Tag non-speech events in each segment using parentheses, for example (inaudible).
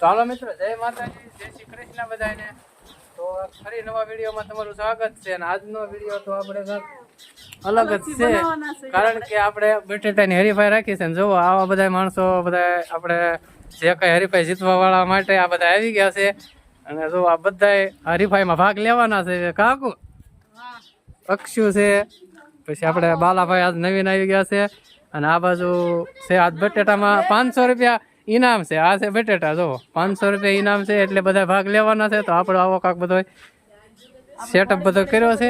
ચાલો મિત્રો જય માતાજી જય શ્રી કૃષ્ણ બધાને તો ફરી નવા વિડીયોમાં તમારું સ્વાગત છે અને આજનો વીડિયો તો આપણે અલગ જ છે. કારણ કે આપણે બટેટાની હરીફાઈ રાખી છે અને જુઓ આવા બધા માણસો બધા આપણે જે કઈ હરીફાઈ જીતવા વાળા માટે આ બધા આવી ગયા છે. અને જો આ બધા હરીફાઈમાં ભાગ લેવાના છે કાકુ. અક્ષુ છે પછી આપણે બાલાભાઈ આજ નવીન આવી ગયા છે. અને આ બાજુ છે આજ બટેટામાં પાંચસો રૂપિયા. ઇનામ છે, આ છે બટેટા જો પાંચસો રૂપિયા ઇનામ છે, એટલે બધા ભાગ લેવાના છે, તો આપણો આવો કાક બધો સેટઅપ બધો કર્યો છે.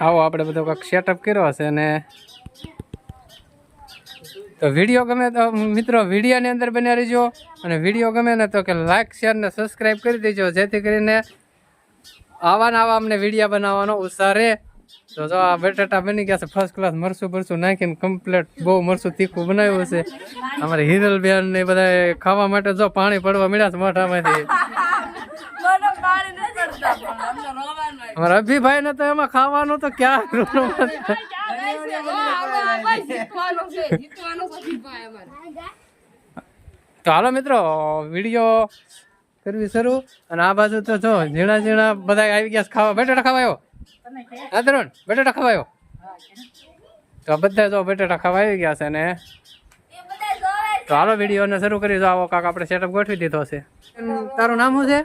આવો આપણે બધો કાંક સેટઅપ કર્યો છે અને તો વીડિયો ગમે તો, મિત્રો વિડીયોની અંદર બન્યા રહેજો. અને વીડિયો ગમે ને તો કે લાઇક શેર ને સબસ્ક્રાઈબ કરી દેજો, જેથી કરીને આવા ને આવા અમને વીડિયો બનાવવાનો ઉત્સાહ રહે. તો જો આ બટેટા બની ગયા છે ફર્સ્ટ ક્લાસ મરસું બરસું નાખીને કમ્પ્લીટ બહુ મરસું તીખું બનાવ્યું છે. અમારે હિરલ બેન ને બધા ખાવા માટે જો પાણી પડવા મળ્યા છે મોઢામાંથી. અમારા અભિભાઈ ને તો એમાં ખાવાનું તો ક્યાં તો હાલો મિત્રો વીડિયો કરવી શરૂ. અને આ બાજુ તો જો ઝીણા ઝીણા બધા આવી ગયા ખાવા. બટાટા ખાવા આવ્યો હા તરુણ બટાટા ખાવા તો બધા જો બટાટા ખાવા આવી ગયા છે ને. તો હાલો વિડીયોને શરૂ કરી દો. આવો કાક આપણે સેટઅપ ગોઠવી દીધો છે. તારું નામ શું છે?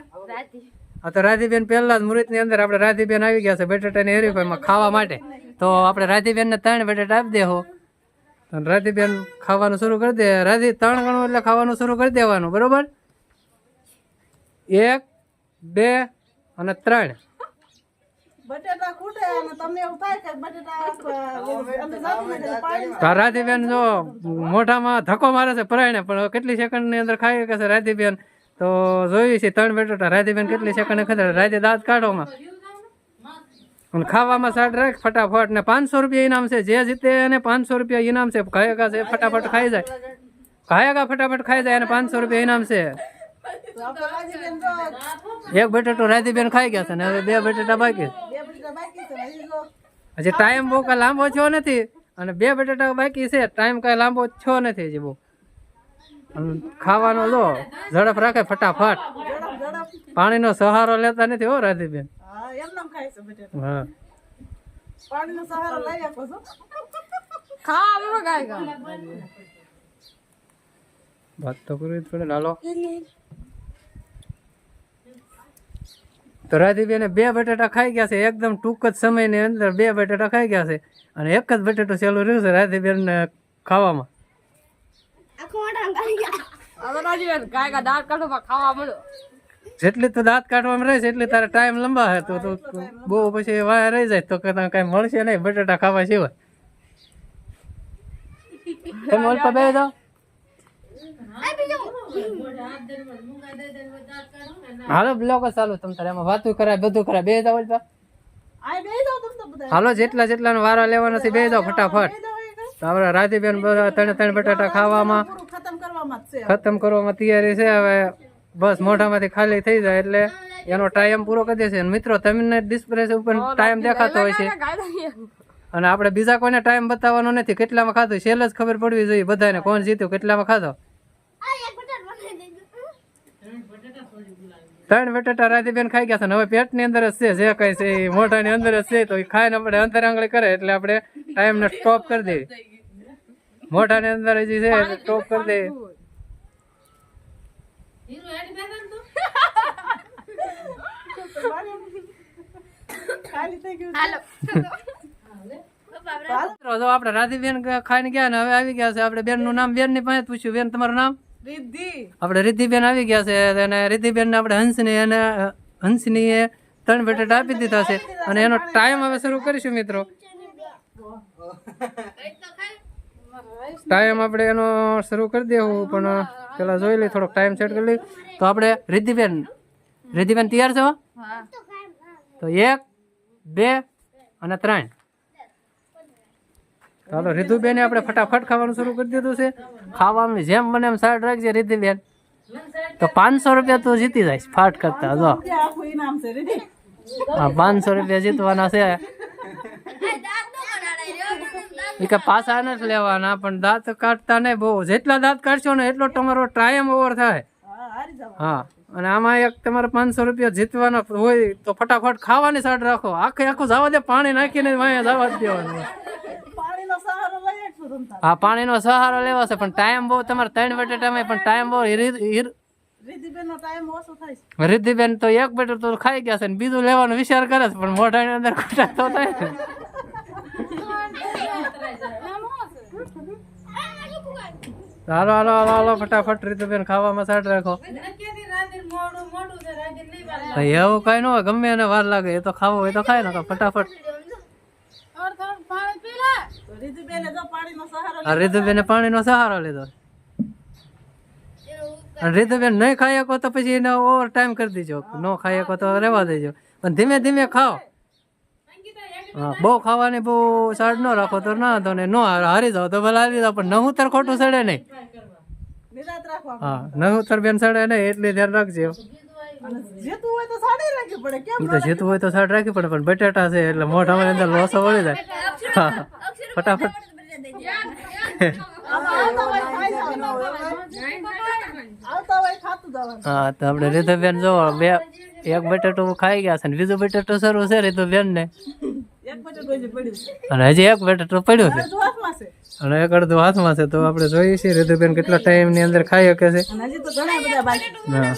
હા તો રાધીબેન પહેલા જ મુહૂર્તની અંદર આપણે રાધીબેન આવી ગયા છે બટાટાની હરીફાઈમાં ખાવા માટે. તો આપણે રાધીબેનને ત્રણ બટાટા આપી દેહો. રાધીબેન ખાવાનું શરૂ કરી દે. રાધી ત્રણ ગણું એટલે ખાવાનું શરૂ કરી દેવાનું બરોબર? એક બે અને ત્રણ. બટેટા ખૂટે અને તમને એવું થાય કે બટેટા અંદર જાતું નથી એટલે પાણી તો રાધીબેન જો મોઢામાં ધક્કો મારે છે પરાયણે પણ કેટલી સેકન્ડની અંદર ખાઈ કે છે રાધીબેન? તો જોયું છે ત્રણ બટાટા. રાધીબેન કેટલી સેકન્ડ ખાધા? રાધે દાંત કાઢોમાં અને ખાવામાં સાટ રાખ ફટાફટ. ને પાંચસો રૂપિયા ઇનામ છે. જે જીતે એને પાંચસો રૂપિયા ઇનામ છે. ખાયેગા છે ફટાફટ ખાઈ જાય. ખાયેગા ફટાફટ ખાઈ જાય અને પાંચસો રૂપિયા ઇનામ છે. એક બટેટો રાધીબેન ખાઈ ગયા છે ને હવે બે બટેટા બાકી હજી ટાઈમ બહુ કાંઈ લાંબો થયો નથી. અને બે બટેટા બાકી છે ટાઈમ કાંઈ લાંબો થયો નથી હજી બહુ. ખાવાનો લો ઝડપ રાખે ફટાફટ. પાણીનો સહારો લેતા નથી હો રાધીબેન. હા એમ નામ ખાય છે બટેટા. હા. પાણીનો સહારો લઈ આપો છો. વાત તો કરવી જ પડે. ને હાલો તો રાધીબેને બે બટેટા ખાઈ ગયા છે. એકદમ ટૂંક જ સમયની અંદર બે બટેટા ખાઈ ગયા છે. અને એક જ બટાટો સેલું રહ્યું છે રાધીબેન ખાવામાં. જેટલી તું દાંત કાઢવામાં રહીશ એટલી તારે ટાઈમ લંબા હે. તો તું બહુ પછી વાયા રહી જાય તો કદાચ કઈ મળશે નહીં બટેટા ખાવા સિવાય. તમે ઓલપા બે જાઓ. હાલો બ્લોક જ ચાલુ તમ તારે એમાં વાતું કરાય બધું કરાય. બે જાવ તમે તો બધા. હાલો જેટલા જેટલા વારો લેવાના છે બે ફટાફટ. જાવ? તો આપણે રાધીબેન ત્રણ ત્રણ બટાટા ખાવામાં ખતમ કરવામાં જ છે ખતમ કરવામાં તૈયારી છે હવે બસ મોઢામાંથી ખાલી થઈ જાય એટલે એનો ટાઈમ પૂરો કરી દેશે. અને મિત્રો તમને ડિસ્પ્લે ઉપર ટાઈમ દેખાતો હોય છે. અને આપણે બીજા કોઈને ટાઈમ બતાવવાનો નથી કેટલામાં ખાધું? છેલ્લે જ ખબર પડવી જોઈએ બધાને કોણ જીત્યું કેટલામાં ખાધો? ત્રણ બટાટા રાધીબેન ખાઈ ગયા છે ને હવે પેટની અંદર જ છે જે કઈ છે એ મોઢાની અંદર જ છે તો એ ખાઈને આપણે અંતર આંગળી કરે એટલે આપણે ટાઈમને સ્ટોપ કરી દઈએ. મોઢાની અંદર હજી છે એટલે સ્ટોપ કરી દઈએ. ખાલી થઈ ગયું આપણે રાધીબેન ખાઈને ગયા ને હવે આવી ગયા છે આપણે બેનનું નામ બેનની પાસે પૂછ્યું બેન તમારું નામ? આપણે રિદ્ધિબેન આવી ગયા છે અને રિદ્ધિબેન આપણે હંસની અને હંસની એ ત્રણ બટેટા આપી દીધા છે. અને એનો ટાઈમ હવે શરૂ કરીશું મિત્રો. ટાઈમ આપણે એનો શરૂ કરી દેવું પણ પેલા જોઈ લઈ થોડોક ટાઈમ સેટ કરી લઈ તો આપણે રિદ્ધિબેન રિદ્ધિબેન તૈયાર છો તો એક બે અને ત્રણ. ચાલો રિદ્ધુબેને આપણે ફટાફટ ખાવાનું શરૂ કરી દીધું છે. ખાવાનું જેમ મને એમ સાઈડ રાખજે રિદ્ધિબેન તો પાંચસો રૂપિયા તું જીતી જાય ફાટ કરતા, જો. હા, પાંચસો રૂપિયા જીતવાના છે. એ કે પાછા નથી લેવાના, પણ દાંત કાઢતા નહીં બહુ. જેટલા દાંત કાઢશો ને એટલો તમારો ટાઈમ ઓવર થાય. હા, અને આમાં એક તમારે પાંચસો રૂપિયા જીતવાના હોય તો ફટાફટ ખાવાની સાઈડ રાખો. આખે આખું જવા દે, પાણી નાખીને વાંહે જવા દેવાનું. આ પાણીનો સહારો લેવાશે પણ ટાઈમ બહુ તમારે ત્રણ બટેટામાં પણ ટાઈમ બહુ છે. રિદ્ધિબેન તો એક બટેટું તો ખાઈ ગયા છે ને બીજું લેવાનો વિચાર કરે છે પણ મોઢાની અંદર ખોટા તો થાય ને. હાલો હાલો હાલો હાલો ફટાફટ રીતુબેન ખાવામાં સાટ રાખો. એવું કઈ ન હોય ગમે એને વાર લાગે એ તો ખાવો હોય તો ખાય ને ફટાફટ. તો પાણી નો સહારો લીધો અને નહીં ખાઈ શકો તો પછી એને ઓવર ટાઈમ કરી દેજો. ન ખાઈ શકો તો રહેવા દેજો. પણ ધીમે ધીમે ખાઓ. હા બહુ ખાવાની બહુ સાડ ન રાખો તો ના તો ને ન હારી જાવ તો ભલે હારી જાવ પણ નવું તર ખોટું સડે નહીં. હા નવું તર બેન સડે નહીં એટલે ધ્યાન રાખજો. જેતું હોય તો સાડી રાખવી પડે. કેમ તો જીતવું હોય તો સાડ રાખવી પડે પણ બટેટા છે એટલે મોઢામાં અંદર લોસો વળી જાય. ફટાફટ. હા તો આપણે રીતુબેન જો બે એક બટેટું ખાઈ ગયા છે ને બીજું બટેટું શરૂ છે રીતુબેન ને અને હજી એક બટેટું પડ્યું છે. હજુ હાથમાં છે. અને એક અડધું હાથમાં છે તો આપણે જોઈએ છીએ રીતુબેન કેટલા ટાઈમની અંદર ખાઈ શકે છે. હજી તો ઘણા બધા બાકી હા.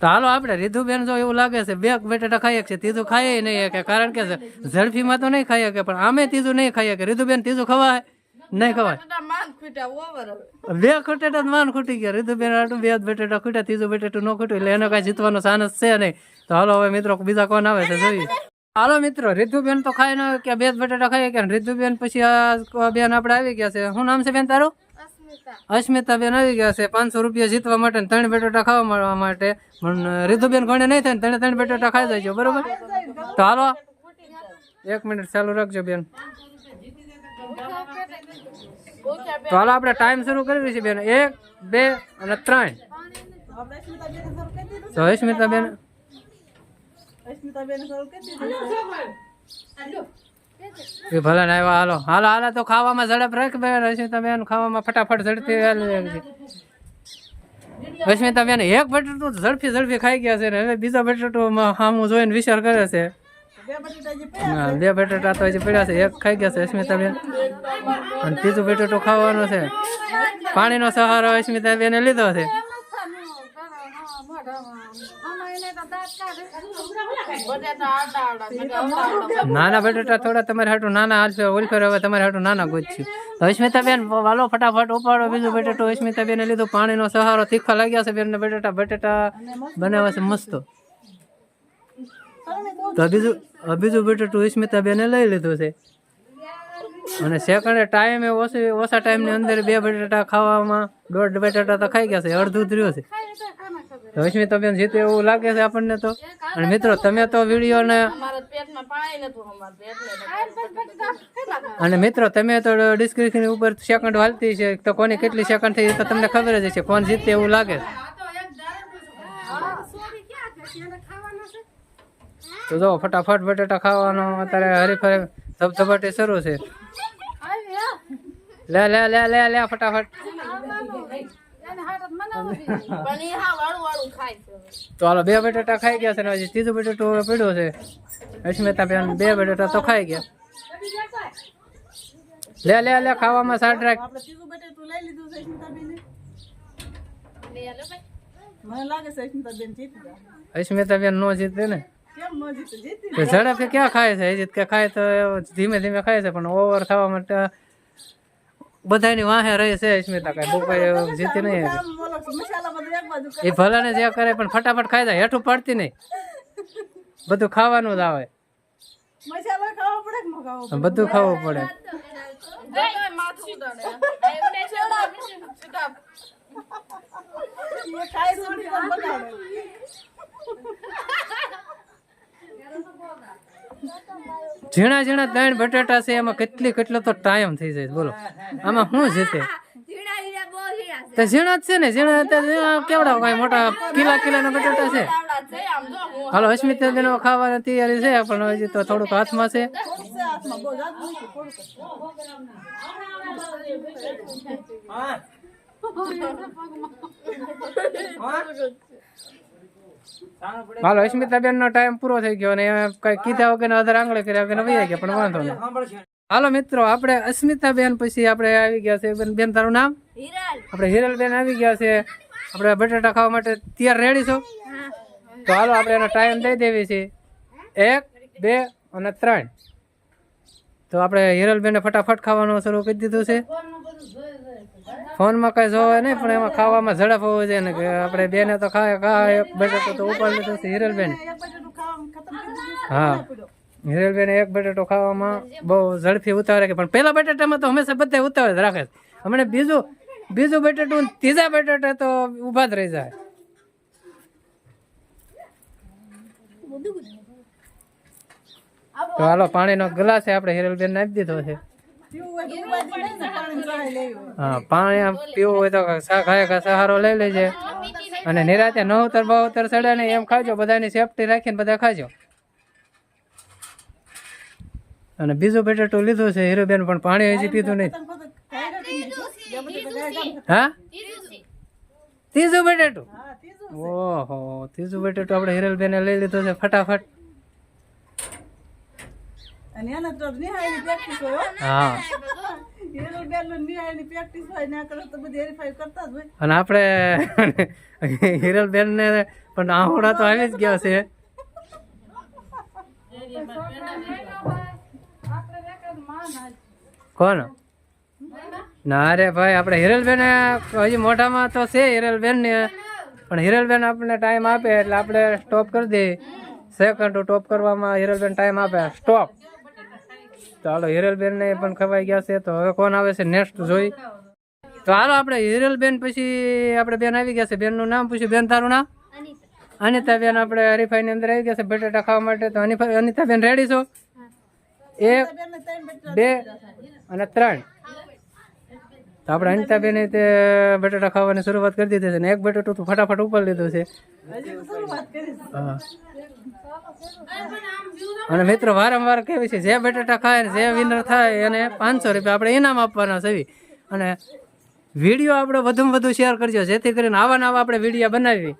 તો હાલો આપણે રીધુબેન જો એવું લાગે છે, બે બટેટા ખાઈએ છે તીજું ખાઈએ નહીં કે, કારણ કે ઝડપીમાં તો નહીં ખાઈએ કે, પણ આમે તીજું નહીં ખાઈએ કે, રીધુબેન તીજું ખવાય. નહીં ખવાય. બે ખોટેટા માન ખૂટી ગયા. રીધુબેન આટલું બે બટેટા ખૂટ્યા ત્રીજું બટેટું ન ખૂટ્યું. એટલે એનો કાંઈ જીતવાનો ચાન્સ છે નહીં. તો હાલો હવે મિત્રો બીજા કોણ આવે છે જોઈએ. હાલો મિત્રો રીધુબેન તો ખાઈ ન કે બે જ બટેટા ખાઈ કે રીધુબેન પછી આ બેન આપણે આવી ગયા છે. શું નામ છે બેન તારું? અસ્મિતા. બેન આવી ગયા છે. પાંચસો રૂપિયા જીતવા માટે ને ત્રણ બટેટા ખાવા મળવા માટે. પણ રીધુબેન ઘણે નહીં થાય ને ત્રણે ત્રણ બટેટા ખાઈ જાય બરોબર? તો હાલો. એક મિનિટ ચાલુ રાખજો બેન. તો હાલો આપણે ટાઈમ શરૂ કરી દઈશું બેન. એક, બે અને ત્રણ. તો અસ્મિતા બેન છે અસ્મિતાબેને શરૂ કરી દીધું છે એ ભલે ને આવ્યા, હાલો. હાલો હાલો, તો ખાવામાં ઝડપ રાખ બેન. ખાવામાં ફટાફટ ઝડપી હાલી છે. અસ્મિતા બેન એક બટેટું ઝડપી ઝડપી ખાઈ ગયા છે ને હવે બીજા બટેટું સામું જોઈને વિચાર કરે છે. બે બટેટા તો હજી પડ્યા છે. એક ખાઈ ગયા છે અસ્મિતા બેન અને ત્રીજું બટેટું ખાવાનું છે. પાણીનો સહારો અસ્મિતા બેને લીધો છે. નાના બટેટા થોડા તમારે હાટું નાના હાલશે, ઓલફેર હવે તમારે હાટું નાના ગોતશું. તો અસ્મિતા બેન વાલો ફટાફટ ઉપાડો બીજું બટેટું. અસ્મિતા બેને લીધું. પાણીનો સહારો તીખા લાગ્યા છે બેન બટેટા બટેટા બનાવે છે મસ્ત. તો બીજું બીજું બટેટું અસ્મિતા બેને લઈ લીધું છે. અને સેકન્ડ ટાઈમે ઓછી, ઓછા ટાઈમની અંદર બે બટાટા ખાવામાં, દોઢ બટાટા તો ખાઈ ગયા છે, અડધું જ રહ્યું છે. તો અસ્મિતા બેન જીતે એવું લાગે છે આપણને તો? અને મિત્રો, તમે તો વિડીયોને અને મિત્રો, તમે તો ડિસ્ક્રિપ્શન ઉપર સેકન્ડ હાલતી છે, તો કોની કેટલી સેકન્ડ થઈ તો તમને ખબર જ છે કોણ જીતે એવું લાગે છે. તો જો ફટાફટ બટેટા ખાવાનો. અત્યારે હરીફરી ધબધબાટી શરૂ છે. લે લે લે લે લે ફટાફટ. તો હાલો બે બટેટા ખાઈ ગયા છે ને હજી ત્રીજું બટેટું હવે પડ્યું છે. અસ્મિતા બેન બે બટેટા તો ખાઈ ગયા. લે લે લે ખાવામાં સાટ રાખ. આપણે ત્રીજું બટેટું લઈ લીધું છે અસ્મિતાબેને. મને લાગે છે અસ્મિતાબેન જીતી ગયા અસ્મિતા બેન નો જીતે ને. તો ઝડપથી ક્યાં ખાય છે? અજીત કે ખાય તો ધીમે ધીમે ખાય છે પણ ઓવર થવા માટે બધાની વાહે રહે છે અસ્મિતા કઈ. બહુ કઈ જીતી નહીં એ ભલે ને જે કરે પણ ફટાફટ ખાઈ જાય હેઠું પડતી નહીં. બધું ખાવાનું જ આવે. મસાલો ખાવો પડે કે ન ખાવો પડે? બધું ખાવું પડે. એ ખાઈ સુધી પણ બતાવે. ઝીણા ઝીણા ત્રણ બટાટા છે એમાં કેટલી કેટલો તો ટાઈમ થઈ જાય બોલો. આમાં શું જીતે તો? ઝીણા જ છે ને ઝીણા કેવડા કઈ મોટા કિલા કિલાના બટાટા છે. આવડા છે? આમ જો હું હાલો અસ્મિતા ખાવાની તૈયારી છે પણ હજી તો થોડુંક હાથમાં છે. થોડુંક હાલો અસ્મિતાબેન નો ટાઈમ પૂરો થઈ ગયો અને કઈ કીધા વગર અધર આંગળે કર્યા વગર વહી ગયા પણ વાંધો નહીં. હાલો મિત્રો આપણે અસ્મિતાબેન પછી આપણે આવી ગયા છે. બેન બેન તારું નામ? આપણે હિરલબેન આવી ગયા છે. આપણે બટાટા ખાવા માટે તૈયાર રેડી છો? તો હાલો આપણે એનો ટાઈમ દઈ દેવી છે. એક બે અને ત્રણ. તો આપણે હિરલબેને ફટાફટ ખાવાનું શરૂ કરી દીધું છે. ફોનમાં કઈ જોવે નહીં, પણ એમાં ખાવામાં ઝડપ હોવો જોઈએ ને કે આપણે બેને તો ખાય ખાય બટેટો તો ઉપાડ લીધો છે, હિરલબેન. એક છે. હા. હિરલબેન એક બટેટો ખાવામાં બહુ ઝડપી ઉતારે કે, પણ પેલા બટેટામાં તો હંમેશા બધા ઉતાવળ જ રાખે હમણાં બીજું બીજું બટેટું ત્રીજા બટેટા તો ઊભા જ રહી જાય. તો હાલો, પાણીનો ગ્લાસ આપણે હિરલબેન બેન આપી દીધો છે. હા પાણી આમ પીવું હોય તો સા ખાય ખા સહારો લઈ લેજે. અને નિરાતે નવતર બહુતર ચડે ને એમ ખાજો બધાની સેફટી રાખીને બધા ખાજો. અને બીજું બટેટું લીધું છે હીરોબેન પણ પાણી હજી પીધું નહીં. હા? ત્રીજું છે. ત્રીજું બટેટું હા ત્રીજું ઓહો ત્રીજું બટેટું આપણે હિરલબેને લઈ લીધું છે ફટાફટ. અને એને તો નિહાળની પ્રેક્ટિસ હોય હો. હા. હિરલબેનનું નિહાળની પ્રેક્ટિસ હોય ના કરે તો બધી હરીફાઈ કરતા જ હોય. અને આપણે (laughs) હિરલબેન ને પણ આહોડા તો આવી જ ગયા છે. કોણ? ના રે ભાઈ આપણે હિરલબેન હજી મોઢામાં તો છે હિરલબેન ને. પણ હિરલબેન આપણને ટાઈમ આપે એટલે આપણે સ્ટોપ કરી દઈએ સેકન્ડ ટોપ કરવામાં હિરલબેન ટાઈમ આપે. સ્ટોપ તો હાલો હિરલબેન ને પણ ખવાઈ ગયા છે. તો હવે કોણ આવે છે? નેક્સ્ટ જોઈ. તો હાલો આપણે હિરલબેન પછી આપણે બેન આવી ગયા છે. બેનનું નામ પૂછ્યું. બેન તારું નામ? અનિતા અનિતાબેન આપણે હરીફાઈની અંદર આવી ગયા છે બટેટા ખાવા માટે. તો અનિફા અનિતાબેન રેડી છો? એક બે અને ત્રણ. તો આપણે અનિતાબેને તે બટાટા ખાવાની શરૂઆત કરી દીધી છે ને એક બટેટું તો ફટાફટ ઉપર લીધું છે. હા. અને મિત્રો, વારંવાર કેવી છે, જે બટેટા ખાય જે વિનર થાય એને પાંચસો રૂપિયા આપણે ઇનામ આપવાના છે અને વીડિયો આપણે વધુમાં વધુ શેર કરજો, જેથી કરીને આવા નવા આપણે વીડિયો બનાવી.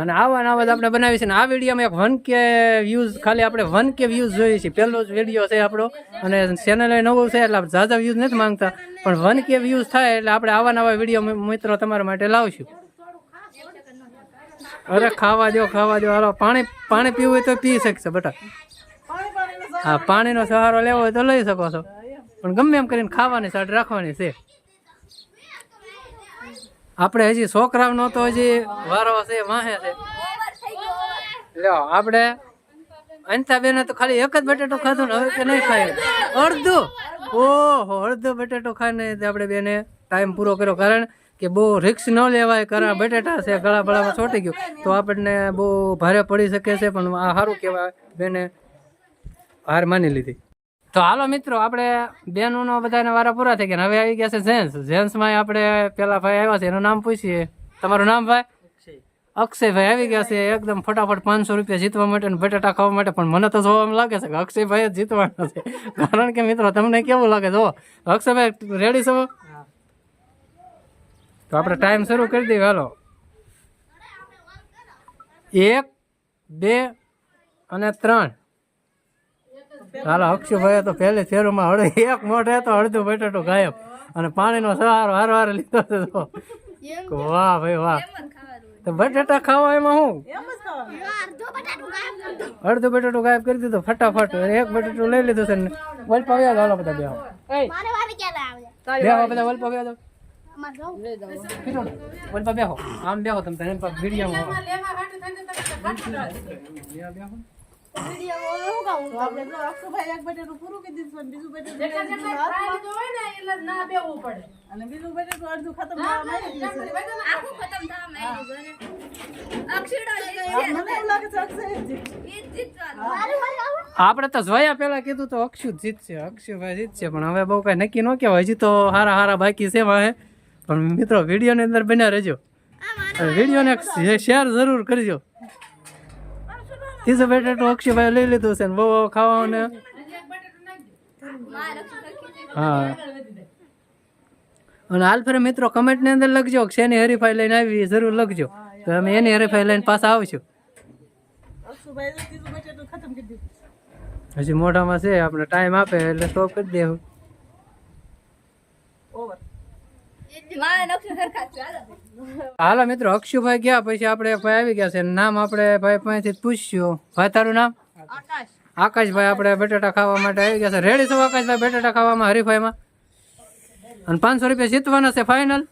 અને આવા નવા આપણે બનાવી છે ને આ વિડીયોમાં એક વન કે વ્યૂઝ ખાલી આપણે વન કે વ્યૂઝ જોઈએ છીએ. પહેલો જ વીડિયો છે આપણો. અને ચેનલ નવું છે, એટલે આપણે ઝાઝા વ્યૂઝ નથી માંગતા. પણ વન કે વ્યૂઝ થાય એટલે આપણે આવા નવા વીડિયો મિત્રો તમારા માટે લાવશું. અરે ખાવા દો ખાવા દો હાલો, પાણી પાણી પીવું હોય તો પી શકશે, બટા. હા, પાણીનો સહારો લેવો હોય તો લઈ શકો છો. પણ ગમે એમ કરીને ખાવાની સાટ રાખવાની છે. આપણે હજી છોકરાઓનો તો હજી વારો છે, વાહે છે. લ્યો, આપણે અનિતાબેને તો ખાલી એક જ બટેટો ખાધું ને હવે કે નહીં ખાય અડધું? ઓહો, અડધો બટેટો ખાઈને આપણે બેને. ટાઈમ પૂરો કર્યો કારણ કે બહુ રિક્સ ન લેવાય કરા બટેટા છે ગળા બળામાં છોટી ગયું. તો આપણને બહુ ભારે પડી શકે છે પણ આ સારું કહેવાય. બેને હાર માની લીધી. તો હાલો મિત્રો આપણે બેનોનો બધાને વારા પૂરા થઈ ગયા હવે આવી ગયા છે જેન્ટ્સ. જેન્ટ્સમાં આપણે પેલા ભાઈ આવ્યા છે એનું નામ પૂછીએ. તમારું નામ ભાઈ? અક્ષયભાઈ. આવી ગયા છે એકદમ ફટાફટ પાંચસો રૂપિયા જીતવા માટે અને બટાટા ખાવા માટે પણ મને તો જોવા લાગે છે કે અક્ષયભાઈ જ જીતવાના છે. કારણ કે મિત્રો તમને કેવું લાગે જો અક્ષયભાઈ રેડી છો? તો આપણે ટાઈમ શરૂ કરી દઈએ. હાલો. એક બે અને ત્રણ. હાલો અક્ષયભાઈ તો પહેલે શેરોમાં હળદ એક મોઢે તો અડધું બટાટું ગાયબ. અને પાણીનો સહારો હારો હારો લીધો હતો તો. વાહ ભાઈ વાહ. તો બટાટા ખાવા એમાં હું? એમ જ ખાવાનું. અડધું બટાટું ગાયબ કરી દીધું. ફટાફટ. એક બટાટું લઈ લીધું છે ને. વલપા વ્યાજ હાલો બધા બે બધા વલપા વ્યાજ ને વલપા બેહો. આમ બેહો તમે તને વીડિયો બેહો. વીડિયો પૂરું કરી દીધું અને બીજું બટેટું લઈ લીધું હાથમાં. અને બીજું બટેટું અડધું ખતમ થવા માંડી ગયું છે. આખું ખતમ થવા માંડ્યું છે. ને. અક્ષીડો લઈ આ મને એવું લાગે છે અક્ષય જ જીતે. ઈ જ જીતવાનું. મારું મારું આવું? આપણે તો જોયા પેલા કીધું તો અક્ષુ જીતશે અક્ષુભાઈ જીતશે પણ હવે બહુ કઈ નક્કી ન કહેવાય. હજી તો હારા હારા બાકી છે પણ મિત્રો વિડીયોની અંદર બન્યા રહેજો. વિડીયોને શેર જરૂર કરજો. તીસો બટેટું અક્ષયભાઈ લઈ લીધું છે ને બહુ ખાવાનું. હા. અને હાલ ફરે મિત્રો કમેન્ટની અંદર લખજો કે શેની હરીફાઈ લઈને આવી જરૂર લખજો. તો અમે એની હરીફાઈ લઈને પાછા આવશું. હજી મોઢામાં છે આપણે ટાઈમ આપે એટલે સ્ટોપ કરી દેવું ઓવર મારે અક્ષીડો સરખા જ છે. હાલો. હાલો મિત્રો અક્ષુભાઈ ગયા પછી આપણે ભાઈ આવી ગયા છે. નામ આપણે ભાઈ પાસેથી પૂછ્યું ભાઈ તારું નામ? આકાશભાઈ આપણે બટેટા ખાવા માટે આવી ગયા છે. રેડી છો આકાશભાઈ બટેટા ખાવામાં હરીફાઈમાં? અને પાંચસો રૂપિયા જીતવાના છે ફાઇનલ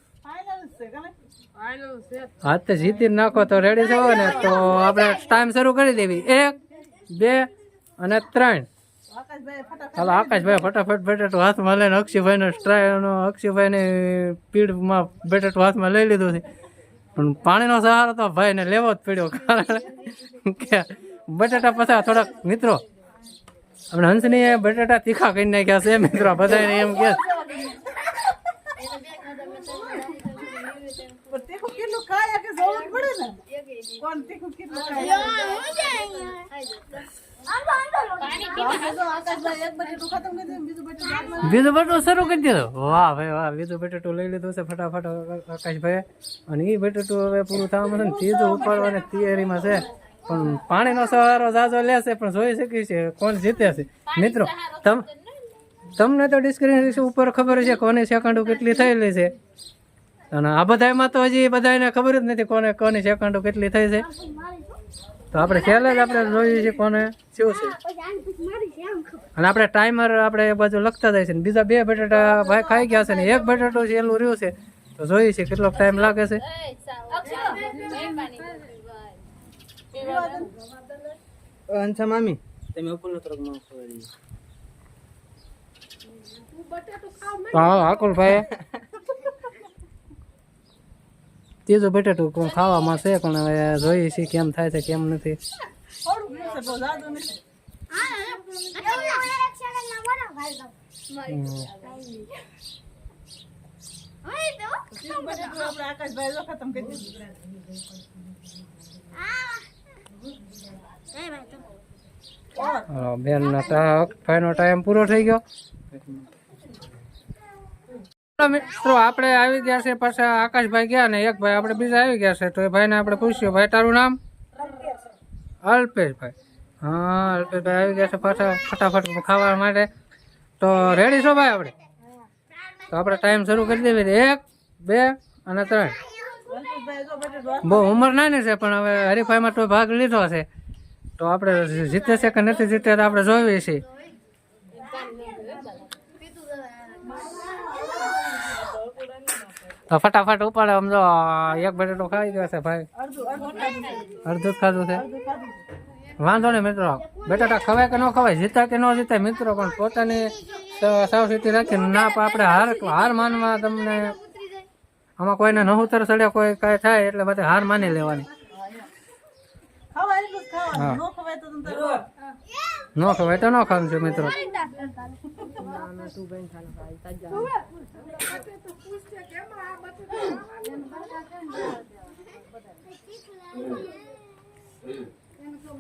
હાથે હા તો જીતી નાખો તો રેડી છો ને? તો આપણે ટાઈમ શરૂ કરી દેવી. એક બે અને ત્રણ. ચાલો આકાશભાઈ ફટાફટ બેટેટ હાથમાં લઈને અક્ષયભાઈને સ્ટ્રાયનો અક્ષયભાઈની પીડમાં બેટેટ હાથમાં લઈ લીધું છે. પણ પાણીનો સહારો તો ભાઈને લેવો જ પડ્યો કારણ કે બટેટા પછી થોડાક મિત્રો આપણે હંસની બટેટા તીખા કરી નાખ્યા છે મિત્રો બધાને એમ કે કોણ તીખું કેટલું ખાય? બીજું બટેટું શરૂ કરી દીધું. વાહ ભાઈ, વાહ. બીજું બટેટું લઈ લીધું છે ફટાફટ આકાશભાઈ અને એ બટેટું હવે પૂરું થવામાં છે ને ત્રીજું ઉપાડવાની તૈયારીમાં છે. પણ પાણીનો સહારો જાજો લેશે પણ જોઈ શકીએ છીએ કોણ જીતે છે. મિત્રો, તમ, તમને તો ડિસ્ક્રિપ્શન ઉપર ખબર છે કોની સેકન્ડો કેટલી થયેલી છે. અને આ બધામાં તો હજી બધાને ખબર જ નથી કોને, કોની સેકન્ડો કેટલી થઈ છે. તો આપણે છેલ્લે જ આપણે જોઈએ છીએ કોને? શું છે. અને આપણે ટાઈમર આપણે એ બાજુ લખતા જાય છે ને. બીજા બે બટાટા ભાઈ ખાઈ ગયા છે ને. એક બટાટો છે એનું રહ્યું છે. તો જોઈએ છે કેટલો ટાઈમ લાગે છે. અંછા મામી તમે ઉપરમાં ભાઈ ત્રીજું બટાટું કોણ ખાવામાં છે પણ હવે જોઈએ છે કેમ થાય છે કેમ નથી. બટેટું બેન નો ટાઈમ પૂરો થઈ ગયો? મિત્રો, આપણે આવી ગયા છે પાછા આકાશભાઈ ગયા ને એક ભાઈ આપણે બીજા આવી ગયા છે. તો એ ભાઈને આપણે પૂછ્યું, ભાઈ, તારું નામ? અલ્પેશભાઈ. હા, અલ્પેશભાઈ આવી ગયા છે પાછા ફટાફટ ખાવા માટે. તો રેડી છો ભાઈ આપણે? તો આપણે ટાઈમ શરૂ કરી દેવી એક, બે અને ત્રણ. બહુ ઉંમર નાની છે, પણ હવે હરીફાઈમાં તો ભાગ લીધો છે. તો આપણે જીતે છે કે નથી જીતે આપણે જોઈએ છીએ. તો ફટાફટ ઉપાડે, આમ જો, એક બટેટો ખાઈ ગયો છે ભાઈ. અડધું ખાધું છે. વાંધો નહીં મિત્રો. બટાટા ખવાય કે ન ખવાય જીતા કે ન જીતા મિત્રો, પણ પોતાની સાવચેતી રાખીને ના પણ આપણે હાર હાર માનવા તમને આમાં કોઈને નહુતર ચડે કોઈ કાંઈ થાય એટલે બધે હાર માની લેવાની. ન ખવાય તો ન ખાવું છે, મિત્રો.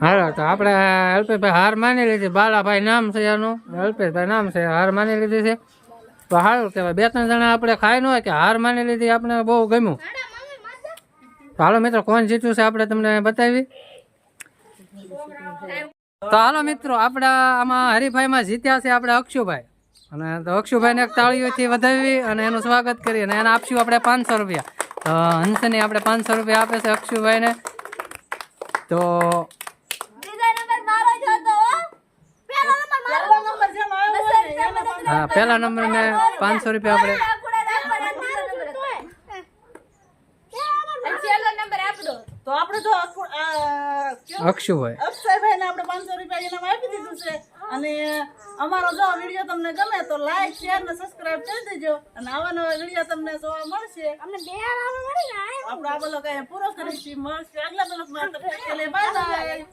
હાલો, તો આપણે અલ્પેશભાઈ હાર માની લીધી. બાલાભાઈ નામ છે એનું. અલ્પેશભાઈ નામ છે, હાર માની લીધી છે. તો સારું કહેવાય, બે ત્રણ જણા આપણે ખાઈ ન હોય કે હાર માની લીધી, આપણે બહુ ગમ્યું. હાલો, મિત્રો, કોણ જીત્યું છે આપણે તમને બતાવી? તો હાલો, મિત્રો, આપણા આમાં હરીફાઈમાં જીત્યા છે આપણે અક્ષુભાઈ. અને તો અક્ષુભાઈને એક તાળીઓથી વધાવી અને એનું સ્વાગત કરી અને એને આપશું આપણે પાંચસો રૂપિયા. તો હંસની આપણે પાંચસો રૂપિયા આપે છે અક્ષુભાઈને. તો હા. પહેલા નંબરને પાંચસો રૂપિયા આપણે તો આપણે જો અકુ- આ કયો? અક્ષુભાઈ અક્ષયભાઈને આપણે પાંચસો રૂપિયા કઈ ઇનામ આપી દીધું છે. અને અમારો જો વીડિયો તમને ગમે તો લાઈક શેર ને સબસ્ક્રાઇબ કરી દેજો. અને આવા નવા વીડિયો તમને જોવા મળશે. અમને બે આરામ મળે ને આપણે આ બોલો અહીંયા પૂરો કરીશું મળશે આગલા બોલો બાય બાય